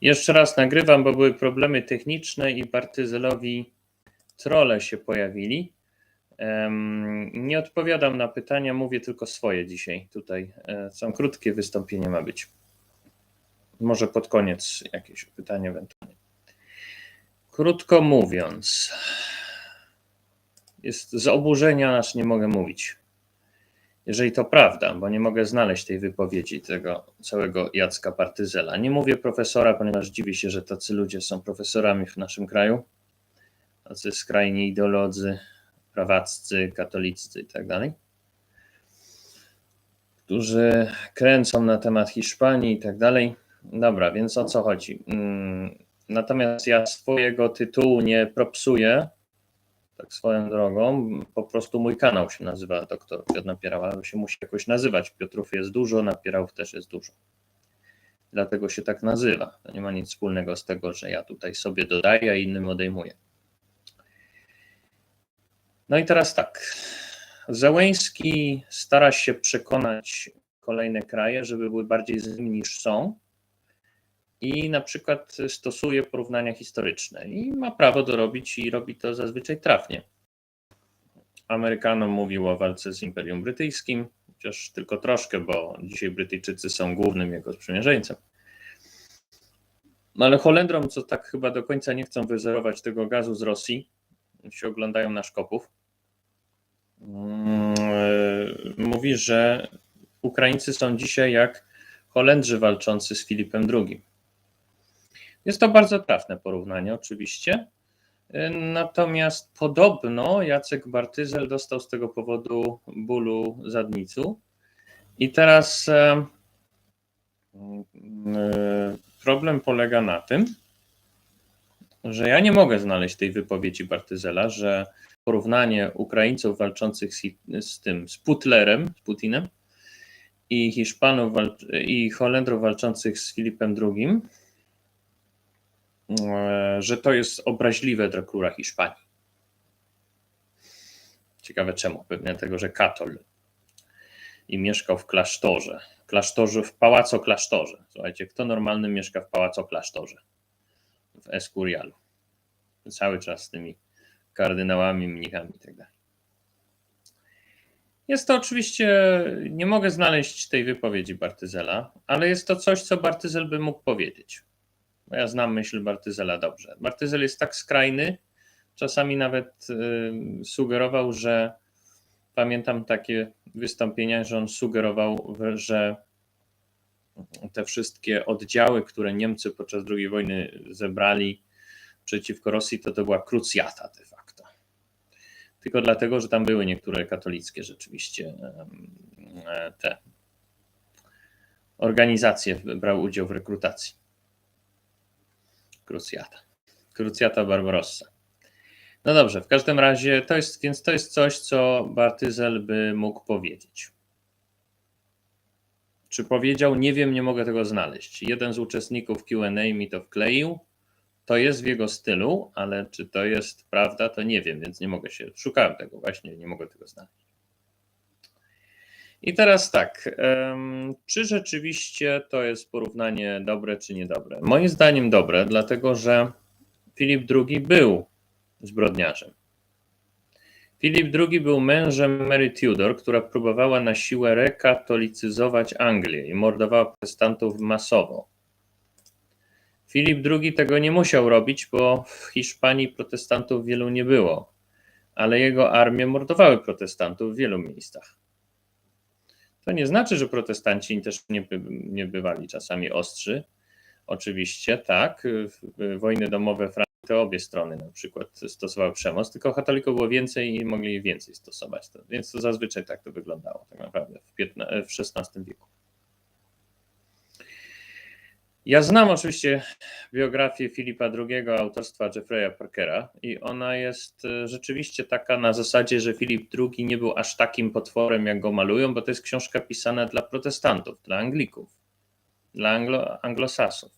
Jeszcze raz nagrywam, bo były problemy techniczne i Bartyzelowi trole się pojawili. Nie odpowiadam na pytania, mówię tylko swoje dzisiaj. Tutaj e, są krótkie wystąpienie ma być. Może pod koniec jakieś pytanie ewentualnie. Krótko mówiąc, jest z oburzenia aż nie mogę mówić. Jeżeli to prawda, bo nie mogę znaleźć tej wypowiedzi tego całego Jacka Partyzela. Nie mówię profesora, ponieważ dziwię się, że tacy ludzie są profesorami w naszym kraju. Tacy skrajni ideolodzy, prawaccy, katolicy i tak. Którzy kręcą na temat Hiszpanii i tak. Dobra, więc o co chodzi? Mm, Natomiast ja swojego tytułu nie propsuję, tak swoją drogą. Po prostu mój kanał się nazywa Doktor Piotr Napierał, ale się musi jakoś nazywać. Piotrów jest dużo, Napierałów też jest dużo. Dlatego się tak nazywa. To nie ma nic wspólnego z tego, że ja tutaj sobie dodaję, a innym odejmuję. No i teraz tak. Zełęński stara się przekonać kolejne kraje, żeby były bardziej z nim niż są i na przykład stosuje porównania historyczne i ma prawo to robić i robi to zazwyczaj trafnie. Amerykanom mówił o walce z Imperium Brytyjskim, chociaż tylko troszkę, bo dzisiaj Brytyjczycy są głównym jego sprzymierzeńcem. No ale Holendrom, co tak chyba do końca nie chcą wyzerować tego gazu z Rosji, się oglądają na szkopów, mówi, że Ukraińcy są dzisiaj jak Holendrzy walczący z Filipem II. Jest to bardzo trafne porównanie, oczywiście. Natomiast podobno Jacek Bartyzel dostał z tego powodu bólu zadnicu. I teraz e, e, problem polega na tym, że ja nie mogę znaleźć tej wypowiedzi Bartyzela, że porównanie Ukraińców walczących z, z tym, z Putlerem, z Putinem i Hiszpanów i Holendrów walczących z Filipem II że to jest obraźliwe dla króla Hiszpanii. Ciekawe czemu. Pewnie dlatego, że katol i mieszkał w klasztorze. Klasztorze w pałaco klasztorze. Słuchajcie, kto normalny mieszka w pałaco klasztorze? W Escurialu. Cały czas z tymi kardynałami, mnichami i tak. Jest to oczywiście, nie mogę znaleźć tej wypowiedzi Bartyzela, ale jest to coś, co Bartyzel by mógł powiedzieć. Bo ja znam myśl Bartyzela dobrze. Bartyzel jest tak skrajny, czasami nawet y, sugerował, że pamiętam takie wystąpienia, że on sugerował, że te wszystkie oddziały, które Niemcy podczas II wojny zebrali przeciwko Rosji, to to była krucjata de facto. Tylko dlatego, że tam były niektóre katolickie rzeczywiście te organizacje brały udział w rekrutacji. Krucjata. Krucjata Barbarossa. No dobrze, w każdym razie to jest, więc to jest coś, co Bartyzel by mógł powiedzieć. Czy powiedział? Nie wiem, nie mogę tego znaleźć. Jeden z uczestników QA mi to wkleił. To jest w jego stylu, ale czy to jest prawda, to nie wiem, więc nie mogę się. Szukałem tego właśnie, nie mogę tego znaleźć. I teraz tak, czy rzeczywiście to jest porównanie dobre czy niedobre? Moim zdaniem dobre, dlatego że Filip II był zbrodniarzem. Filip II był mężem Mary Tudor, która próbowała na siłę rekatolicyzować Anglię i mordowała protestantów masowo. Filip II tego nie musiał robić, bo w Hiszpanii protestantów wielu nie było, ale jego armie mordowały protestantów w wielu miejscach. To nie znaczy, że protestanci też nie, by, nie bywali czasami ostrzy. Oczywiście, tak. Wojny domowe Francji to obie strony na przykład stosowały przemoc, tylko katolików było więcej i mogli więcej stosować. To, więc to zazwyczaj tak to wyglądało tak naprawdę w, w XVI wieku. Ja znam oczywiście biografię Filipa II autorstwa Jeffrey'a Parkera i ona jest e, rzeczywiście taka na zasadzie, że Filip II nie był aż takim potworem, jak go malują, bo to jest książka pisana dla protestantów, dla Anglików, dla Anglo anglosasów.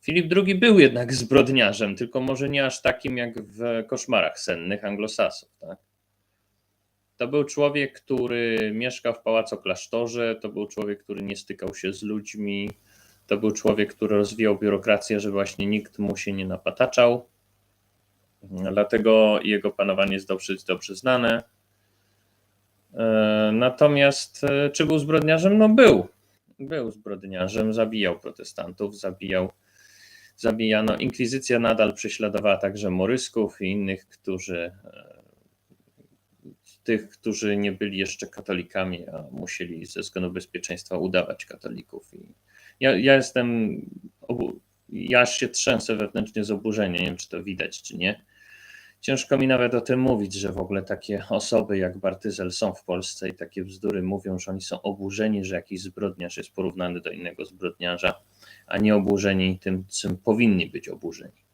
Filip II był jednak zbrodniarzem, tylko może nie aż takim jak w koszmarach sennych anglosasów. Tak? To był człowiek, który mieszkał w pałacu klasztorze, to był człowiek, który nie stykał się z ludźmi, To był człowiek, który rozwijał biurokrację, żeby właśnie nikt mu się nie napataczał. Dlatego jego panowanie jest dosyć dobrze znane. E, Natomiast e, czy był zbrodniarzem? No był. Był zbrodniarzem, zabijał protestantów, zabijał, zabijano. Inkwizycja nadal prześladowała także morysków i innych, którzy e, tych, którzy nie byli jeszcze katolikami, a musieli ze względu bezpieczeństwa udawać katolików. I ja, ja jestem, ja się trzęsę wewnętrznie z oburzenia, nie wiem czy to widać, czy nie. Ciężko mi nawet o tym mówić, że w ogóle takie osoby jak Bartyzel są w Polsce i takie bzdury mówią, że oni są oburzeni, że jakiś zbrodniarz jest porównany do innego zbrodniarza, a nie oburzeni tym, czym powinni być oburzeni.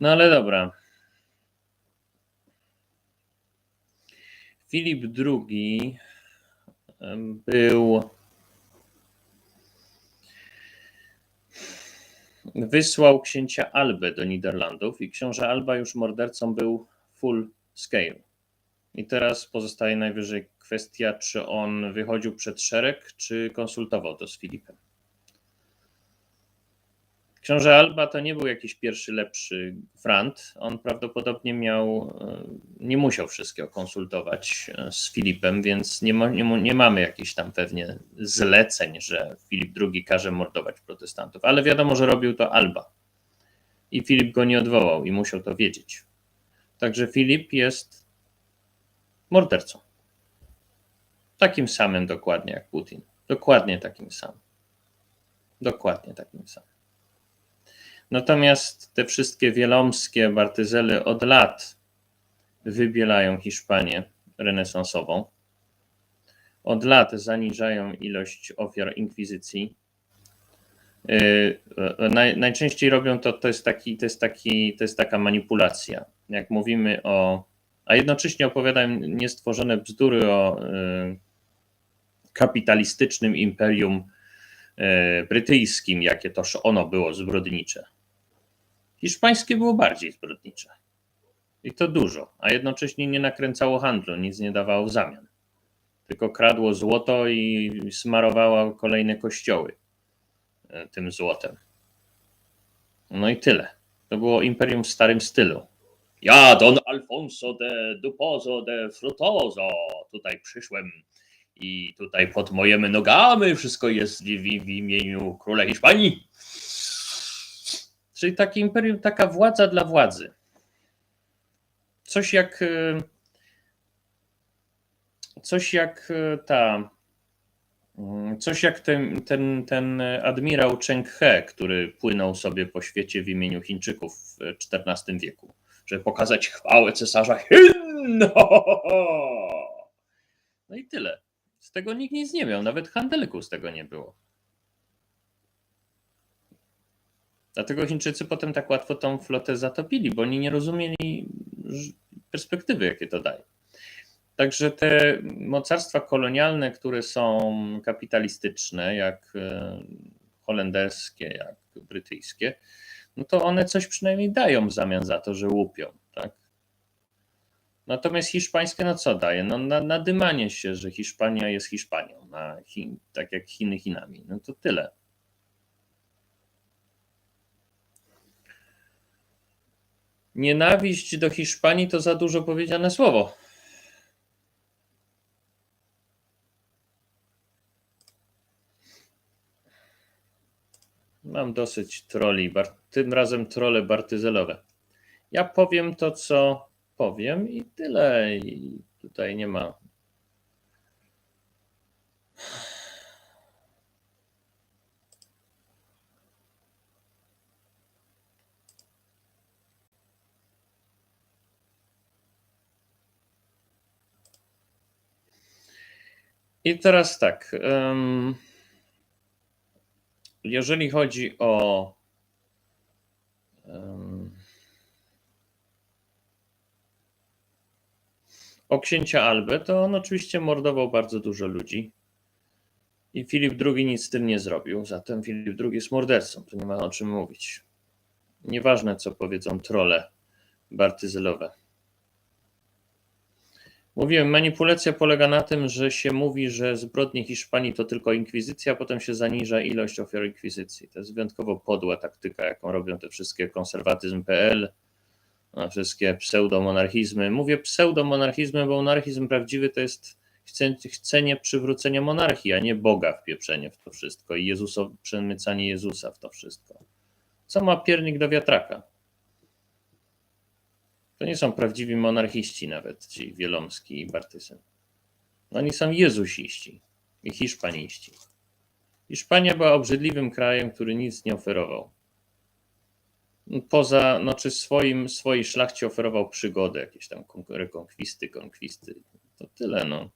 No ale dobra. Filip II był. Wysłał księcia Albę do Niderlandów i książę Alba już mordercą był full scale. I teraz pozostaje najwyżej kwestia, czy on wychodził przed szereg, czy konsultował to z Filipem. Książę Alba to nie był jakiś pierwszy lepszy frant. On prawdopodobnie miał, e, nie musiał wszystkiego konsultować e, z Filipem, więc nie, ma, nie, nie mamy jakichś tam pewnie zleceń, że Filip II każe mordować protestantów, ale wiadomo, że robił to Alba. I Filip go nie odwołał i musiał to wiedzieć. Także Filip jest mordercą. Takim samym dokładnie jak Putin. Dokładnie takim samym. Dokładnie takim samym. Natomiast te wszystkie wielomskie Bartyzely od lat wybielają Hiszpanię renesansową. Od lat zaniżają ilość ofiar inkwizycji. Yy, Naj, najczęściej robią to, to jest, taki, to, jest taki, to jest taka manipulacja. Jak mówimy o. A jednocześnie opowiadają niestworzone bzdury o yy, kapitalistycznym imperium yy, brytyjskim, jakie toż ono było zbrodnicze. Hiszpańskie było bardziej zbrodnicze. I to dużo, a jednocześnie nie nakręcało handlu, nic nie dawało w zamian. Tylko kradło złoto i smarowało kolejne kościoły e, tym złotem. No i tyle. To było imperium w starym stylu. Ja, Don Alfonso de Duposo de Frutoso, tutaj przyszłem i tutaj pod moimi nogami wszystko jest w, w imieniu króla Hiszpanii. Czyli takie imperium, taka władza dla władzy. Coś jak. e, Coś jak e, ta. mm, Coś jak ten, ten, ten admirał Cheng He, który płynął sobie po świecie w imieniu Chińczyków w XIV wieku, żeby pokazać chwałę cesarza Chin. No i tyle. Z tego nikt nic nie miał, nawet handelku z tego nie było. Dlatego Chińczycy potem tak łatwo tą flotę zatopili, bo oni nie rozumieli perspektywy, jakie to daje. Także te mocarstwa kolonialne, które są kapitalistyczne, jak e, holenderskie, jak brytyjskie, no to one coś przynajmniej dają w zamian za to, że łupią. Tak? Natomiast hiszpańskie, no co daje? No na, nadymanie się, że Hiszpania jest Hiszpanią, na Chin, tak jak Chiny Chinami. No to tyle. Nienawiść do Hiszpanii to za dużo powiedziane słowo. Mam dosyć troli, tym razem trole bartyzelowe. Ja powiem to, co powiem i tyle. I tutaj nie ma. I teraz tak. jeżeli chodzi o. O księcia Albę, to on oczywiście mordował bardzo dużo ludzi. I Filip II nic z tym nie zrobił. Zatem Filip II jest mordercą. Tu nie ma o czym mówić. Nieważne, co powiedzą trole bartyzelowe. Mówiłem, manipulacja polega na tym, że się mówi, że zbrodnie Hiszpanii to tylko inkwizycja, a potem się zaniża ilość ofiar inkwizycji. To jest wyjątkowo podła taktyka, jaką robią te wszystkie konserwatyzm.pl, wszystkie pseudomonarchizmy. Mówię pseudomonarchizmy, bo monarchizm prawdziwy to jest chce- chcenie przywrócenia monarchii, a nie Boga wpieprzenie w to wszystko i Jezuso, przemycanie Jezusa w to wszystko. Co ma piernik do wiatraka? To nie są prawdziwi monarchiści nawet, ci Wielomski i Bartysyn. Oni są jezusiści i hiszpaniści. Hiszpania była obrzydliwym krajem, który nic nie oferował. Poza, no czy swoim, swojej szlachcie oferował przygody, jakieś tam kon- rekonkwisty, konkwisty. To tyle, no.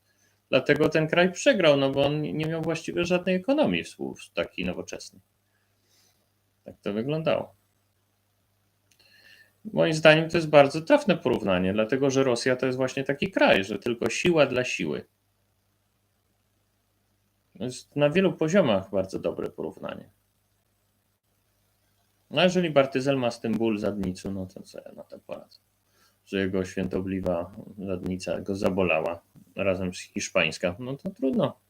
Dlatego ten kraj przegrał, no bo on nie miał właściwie żadnej ekonomii współ- takiej nowoczesnej. Tak to wyglądało. Moim zdaniem to jest bardzo trafne porównanie, dlatego że Rosja to jest właśnie taki kraj, że tylko siła dla siły. To jest na wielu poziomach bardzo dobre porównanie. No jeżeli Bartyzel ma z tym ból zadnicu, no to co ja na to poradzę? Że jego świętobliwa zadnica go zabolała razem z hiszpańska, no to trudno.